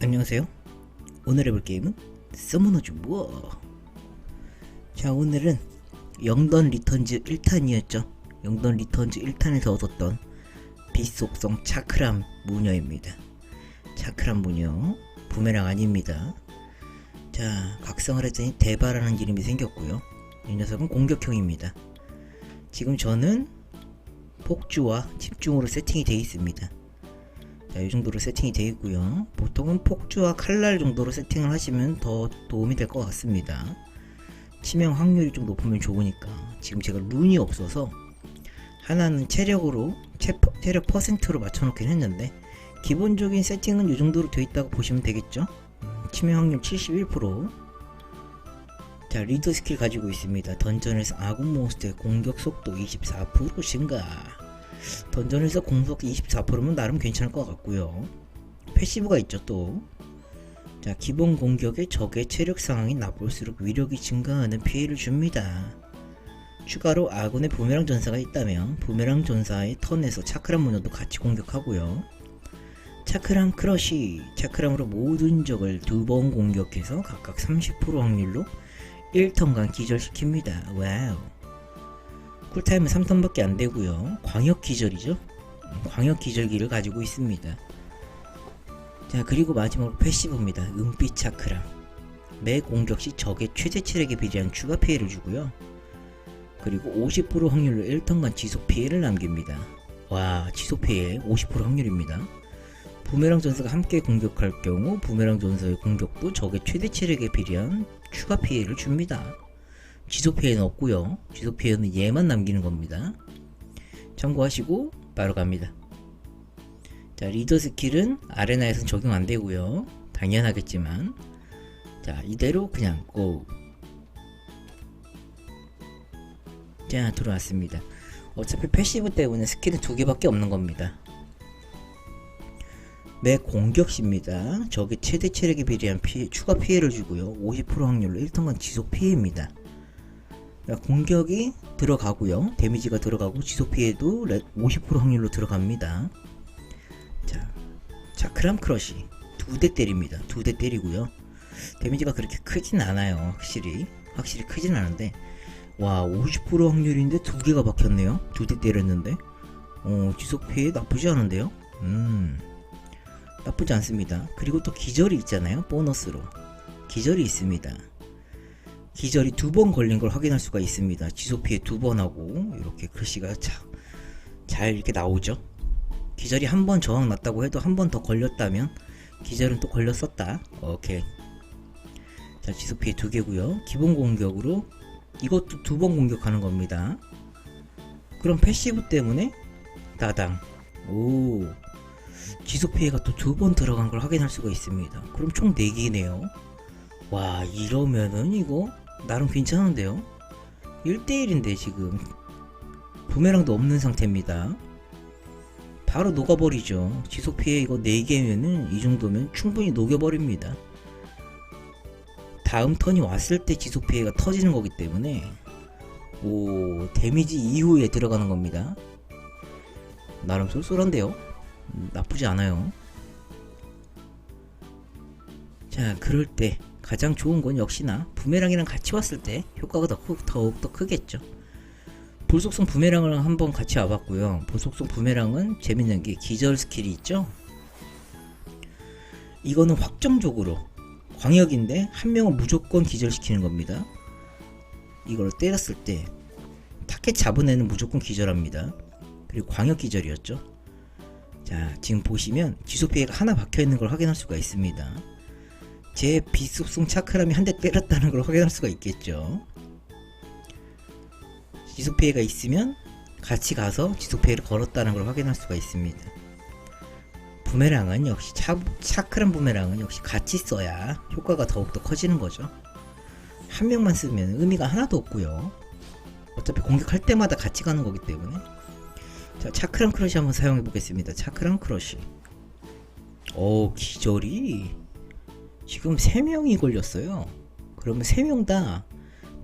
안녕하세요. 오늘 해볼 게임은 서머너즈 뭐. 자 오늘은 영던 리턴즈 1탄이었죠. 영던 리턴즈 1탄에서 얻었던 빛 속성 차크람 무녀입니다. 차크람 무녀 부메랑 아닙니다. 자 각성을 했더니 대바라는 이름이 생겼고요. 이 녀석은 공격형입니다. 지금 저는 폭주와 집중으로 세팅이 되어 있습니다. 자, 이 정도로 세팅이 되어 있고요. 보통은 폭주와 칼날 정도로 세팅을 하시면 더 도움이 될 것 같습니다. 치명 확률이 좀 높으면 좋으니까 지금 제가 룬이 없어서 하나는 체력으로 체, 체력 퍼센트로 맞춰놓긴 했는데 기본적인 세팅은 이 정도로 되어 있다고 보시면 되겠죠. 음, 치명 확률 71%. 자 리더 스킬 가지고 있습니다. 던전에서 아군 몬스터의 공격 속도 24% 증가. 던전에서 공속 24%면 나름 괜찮을 것 같고요. 패시브가 있죠 또. 자 기본 공격에 적의 체력 상황이 나쁠수록 위력이 증가하는 피해를 줍니다. 추가로 아군의 부메랑 전사가 있다면 부메랑 전사의 턴에서 차크람 문어도 같이 공격하고요. 차크람 크러쉬 차크람으로 모든 적을 두 번 공격해서 각각 30% 확률로 1턴간 기절시킵니다. 와우. 쿨타임은 3턴밖에 안 되고요. 광역 기절이죠. 음, 광역 기절기를 가지고 있습니다. 자 그리고 마지막으로 패시브입니다. 은빛 차크람. 매 공격 시 적의 최대 체력에 비례한 추가 피해를 주고요. 그리고 50% 확률로 1턴간 지속 피해를 남깁니다. 와 지속 피해 50% 확률입니다. 부메랑 전사가 함께 공격할 경우 부메랑 전사의 공격도 적의 최대 체력에 비례한 추가 피해를 줍니다. 지속 피해는 없고요. 지속 피해는 얘만 남기는 겁니다. 참고하시고 바로 갑니다. 자 리더 스킬은 아레나에선 적용 안 되고요. 당연하겠지만 자 이대로 그냥 고. 자 들어왔습니다. 어차피 패시브 때문에 스킬은 두 개밖에 없는 겁니다. 매 공격시입니다. 적의 최대 체력에 비례한 피해, 추가 피해를 주고요. 50% 확률로 1턴간 지속 피해입니다. 공격이 들어가고요. 데미지가 들어가고 지속 피해도 50% 확률로 들어갑니다. 자, 차크람 크러쉬 두 대 때립니다. 두 대 때리고요. 데미지가 그렇게 크진 않아요. 확실히 확실히 크진 않은데 와 50% 확률인데 두 개가 박혔네요. 두 대 때렸는데 어, 지속 피해 나쁘지 않은데요. 음 나쁘지 않습니다. 그리고 또 기절이 있잖아요. 보너스로 기절이 있습니다. 기절이 두 번 걸린 걸 확인할 수가 있습니다. 지속 피해 두 번 하고 이렇게 글씨가 참잘 이렇게 나오죠. 기절이 한 번 저항 났다고 해도 한 번 더 걸렸다면 기절은 또 걸렸었다. 오케이. 자 지속 피해 두 개고요. 기본 공격으로 이것도 두 번 공격하는 겁니다. 그럼 패시브 때문에 따당. 오. 지속 피해가 또 두 번 들어간 걸 확인할 수가 있습니다. 그럼 총 4개네요. 와, 이러면은 이거 나름 괜찮은데요? 1대1인데 지금 부메랑도 없는 상태입니다. 바로 녹아버리죠. 지속 피해 이거 4개면은 이 정도면 충분히 녹여버립니다. 다음 턴이 왔을 때 지속 피해가 터지는 거기 때문에 오 데미지 이후에 들어가는 겁니다. 나름 쏠쏠한데요. 음, 나쁘지 않아요. 자, 그럴 때 가장 좋은 건 역시나 부메랑이랑 같이 왔을 때 효과가 더, 크, 더욱 더 크겠죠. 불속성 부메랑을 한번 같이 와봤고요. 불속성 부메랑은 재밌는 게 기절 스킬이 있죠. 이거는 확정적으로 광역인데 한 명은 무조건 기절시키는 겁니다. 이걸 때렸을 때 타켓 잡은 애는 무조건 기절합니다. 그리고 광역 기절이었죠. 자, 지금 보시면 지속 피해가 하나 박혀 있는 걸 확인할 수가 있습니다. 제 비속성 차크람이 한 대 때렸다는 걸 확인할 수가 있겠죠. 지속 피해가 있으면 같이 가서 지속 피해를 걸었다는 걸 확인할 수가 있습니다. 부메랑은 역시 차, 차크람 부메랑은 역시 같이 써야 효과가 더욱더 커지는 거죠. 한 명만 쓰면 의미가 하나도 없고요. 어차피 공격할 때마다 같이 가는 거기 때문에 자, 차크람 크러쉬 한번 사용해 보겠습니다. 차크람 크러쉬. 오, 기절이 지금 3명이 걸렸어요. 그러면 3명 다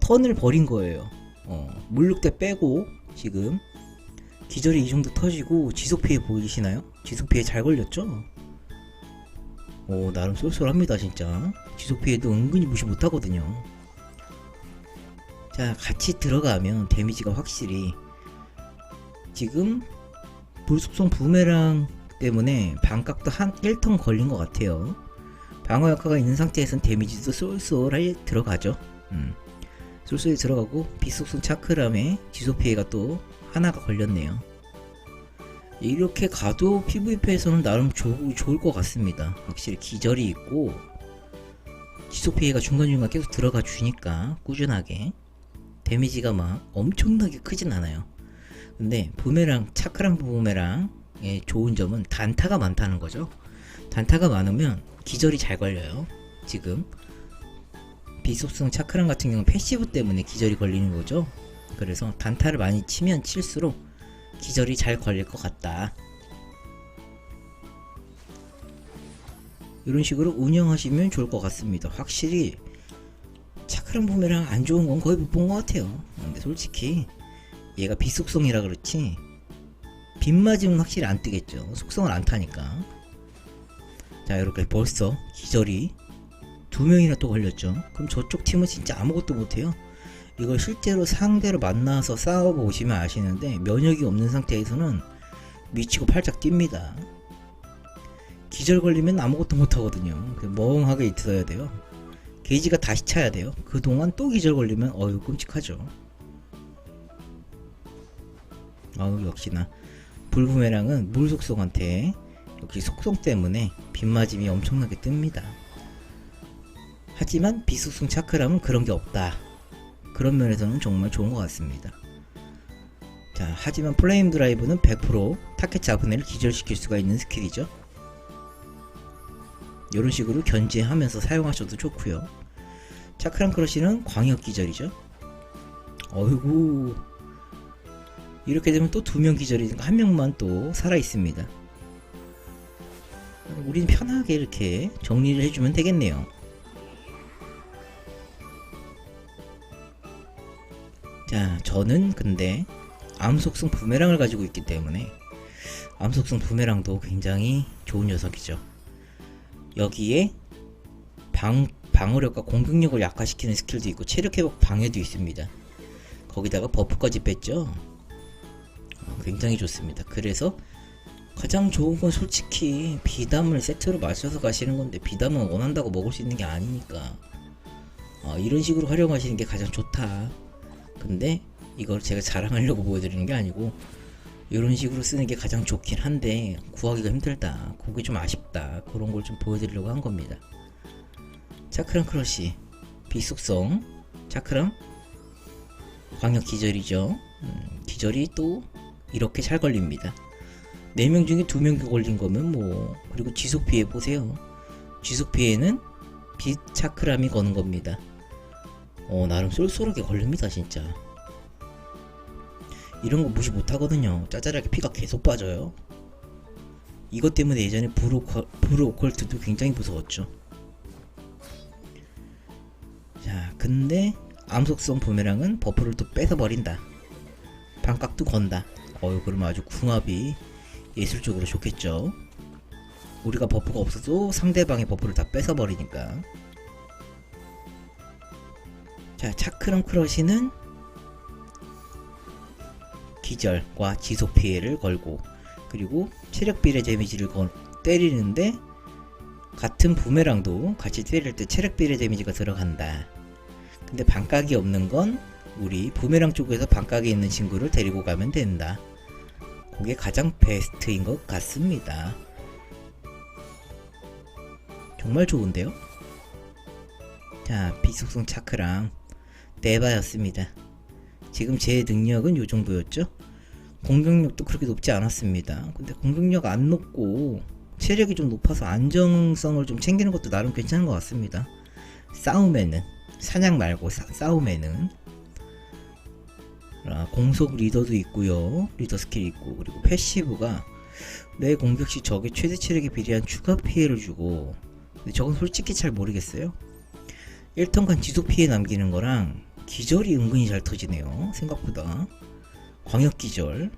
턴을 버린 거예요. 어, 물육대 빼고 지금 기절이 이 정도 터지고 지속 피해 보이시나요? 지속 피해 잘 걸렸죠? 오 나름 쏠쏠합니다 진짜 지속 피해도 은근히 무시 못하거든요 자 같이 들어가면 데미지가 확실히 지금 불속성 부메랑 때문에 반각도 한 1턴 걸린 것 같아요 방어 효과가 있는 상태에선 데미지도 쏠쏠하게 들어가죠 음. 쏠쏠히 들어가고 비속성 차크람에 지속 피해가 또 하나가 걸렸네요 이렇게 가도 PVP에서는 나름 좋, 좋을 것 같습니다. 확실히 기절이 있고 지속 피해가 중간중간 계속 들어가 주니까 꾸준하게 데미지가 막 엄청나게 크진 않아요. 근데 부메랑 차크랑 부메랑의 좋은 점은 단타가 많다는 거죠. 단타가 많으면 기절이 잘 걸려요. 지금 비속성 차크랑 같은 경우는 패시브 때문에 기절이 걸리는 거죠. 그래서 단타를 많이 치면 칠수록 기절이 잘 걸릴 것 같다. 이런 식으로 운영하시면 좋을 것 같습니다. 확실히 차크랑 부메랑 안 좋은 건 거의 못 본 것 같아요. 근데 솔직히 얘가 비속성이라 그렇지 빗 맞으면 확실히 안 뜨겠죠. 속성을 안 타니까. 자 이렇게 벌써 기절이 두 명이나 또 걸렸죠. 그럼 저쪽 팀은 진짜 아무것도 못해요. 이걸 실제로 상대로 만나서 싸워보시면 아시는데 면역이 없는 상태에서는 미치고 팔짝 뜁니다. 기절 걸리면 아무것도 못하거든요. 멍하게 있어야 돼요. 게이지가 다시 차야 돼요. 그동안 또 기절 걸리면 어휴 끔찍하죠. 아우 역시나 불부메랑은 물 속성한테 역시 속성 때문에 빗맞음이 엄청나게 뜹니다. 하지만 비속성 차크람은 그런 게 없다. 그런 면에서는 정말 좋은 것 같습니다. 자, 하지만 플레임 드라이브는 100% 타켓 애를 기절시킬 수가 있는 스킬이죠. 이런 식으로 견제하면서 사용하셔도 좋고요. 차크랑 크러쉬는 광역 기절이죠. 어이구 이렇게 되면 또 두 명 기절이니까 한 명만 또 살아 있습니다. 우리는 편하게 이렇게 정리를 해주면 되겠네요. 자, 저는 근데 암속성 부메랑을 가지고 있기 때문에 암속성 부메랑도 굉장히 좋은 녀석이죠. 여기에 방, 방어력과 공격력을 약화시키는 스킬도 있고 체력 회복 방해도 있습니다. 거기다가 버프까지 뺐죠. 어, 굉장히 좋습니다. 그래서 가장 좋은 건 솔직히 비담을 세트로 맞춰서 가시는 건데 비담은 원한다고 먹을 수 있는 게 아니니까. 어, 이런 식으로 활용하시는 게 가장 좋다. 근데 이걸 제가 자랑하려고 보여드리는 게 아니고 이런 식으로 쓰는 게 가장 좋긴 한데 구하기가 힘들다. 그게 좀 아쉽다. 그런 걸 좀 보여드리려고 한 겁니다. 차크랑 크러쉬. 비속성. 차크랑 광역 기절이죠. 음, 기절이 또 이렇게 잘 걸립니다 4명 중에 2명 걸린 거면 뭐 그리고 지속 피해 보세요. 지속 피해는 빛 차크람이 거는 겁니다. 어 나름 쏠쏠하게 걸립니다 진짜. 이런 거 무시 못 하거든요. 짜잘하게 피가 계속 빠져요. 이것 때문에 예전에 브로, 브로 오컬트도 굉장히 무서웠죠. 자 근데 암속성 부메랑은 버프를 또 뺏어버린다. 반각도 건다. 어유 그러면 아주 궁합이 예술적으로 좋겠죠 우리가 버프가 없어도 상대방의 버프를 다 뺏어버리니까 자, 차크랑 크러쉬는 기절과 지속 피해를 걸고 그리고 체력 비례 데미지를 걸, 때리는데 같은 부메랑도 같이 때릴 때 체력 비례 데미지가 들어간다. 근데 반각이 없는 건 우리 부메랑 쪽에서 반각이 있는 친구를 데리고 가면 된다. 그게 가장 베스트인 것 같습니다. 정말 좋은데요? 자, 비속성 차크랑 네바였습니다. 지금 제 능력은 요 정도였죠? 공격력도 그렇게 높지 않았습니다. 근데 공격력 안 높고 체력이 좀 높아서 안정성을 좀 챙기는 것도 나름 괜찮은 것 같습니다. 싸움에는 사냥 말고 사, 싸움에는 아, 공속 리더도 있고요. 리더 스킬이 있고 그리고 패시브가 내 공격 시 적의 최대 체력에 비례한 추가 피해를 주고 근데 저건 솔직히 잘 모르겠어요. 1턴간 지속 피해 남기는 거랑 기절이 은근히 잘 터지네요. 생각보다. 광역 기절.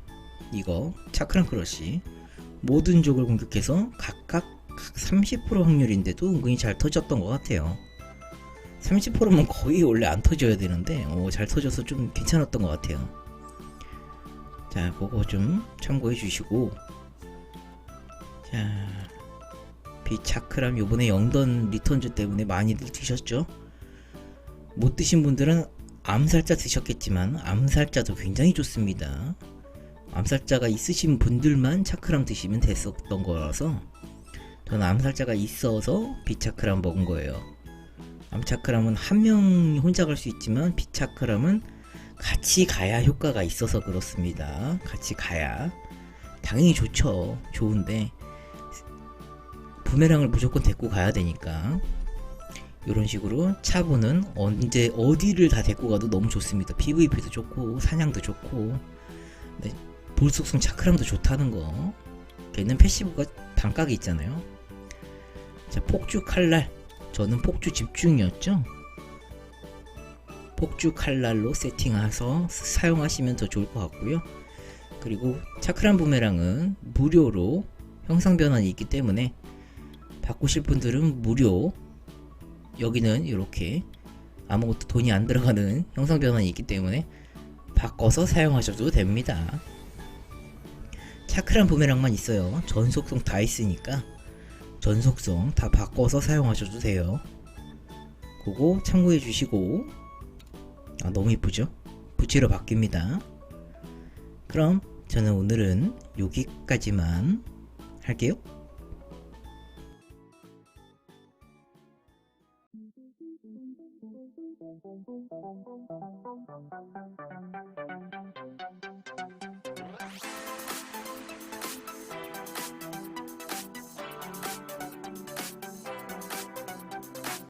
이거 차크랑 크러쉬. 모든 적을 공격해서 각각 30% 확률인데도 은근히 잘 터졌던 것 같아요. 30%면 거의 원래 안 터져야 되는데 어, 잘 터져서 좀 괜찮았던 것 같아요. 자, 그거 좀 참고해 주시고 자, 비차크람 요번에 영던 리턴즈 때문에 많이들 드셨죠? 못 드신 분들은 암살자 드셨겠지만 암살자도 굉장히 좋습니다. 암살자가 있으신 분들만 차크람 드시면 됐었던 거라서 저는 암살자가 있어서 비차크람 먹은 거예요. 암차크람은 한명 혼자 갈 수 있지만 비차크람은 같이 가야 효과가 있어서 그렇습니다. 같이 가야 당연히 좋죠. 좋은데 부메랑을 무조건 데리고 가야 되니까 이런 식으로 차분은 언제 어디를 다 데리고 가도 너무 좋습니다. PVP도 좋고 사냥도 좋고 네, 볼속성 차크람도 좋다는 거. 걔는 패시브가 단각이 있잖아요. 자 폭주 칼날 저는 폭주 집중이었죠. 폭주 칼날로 세팅해서 사용하시면 더 좋을 것 같고요. 그리고 차크람 부메랑은 무료로 형상 변환이 있기 때문에 바꾸실 분들은 무료 여기는 이렇게 아무것도 돈이 안 들어가는 형상 변환이 있기 때문에 바꿔서 사용하셔도 됩니다. 차크란 부메랑만 있어요. 전속성 다 있으니까 전속성 다 바꿔서 사용하셔도 돼요. 그거 참고해 주시고 아 너무 이쁘죠? 부치로 바뀝니다. 그럼 저는 오늘은 여기까지만 할게요.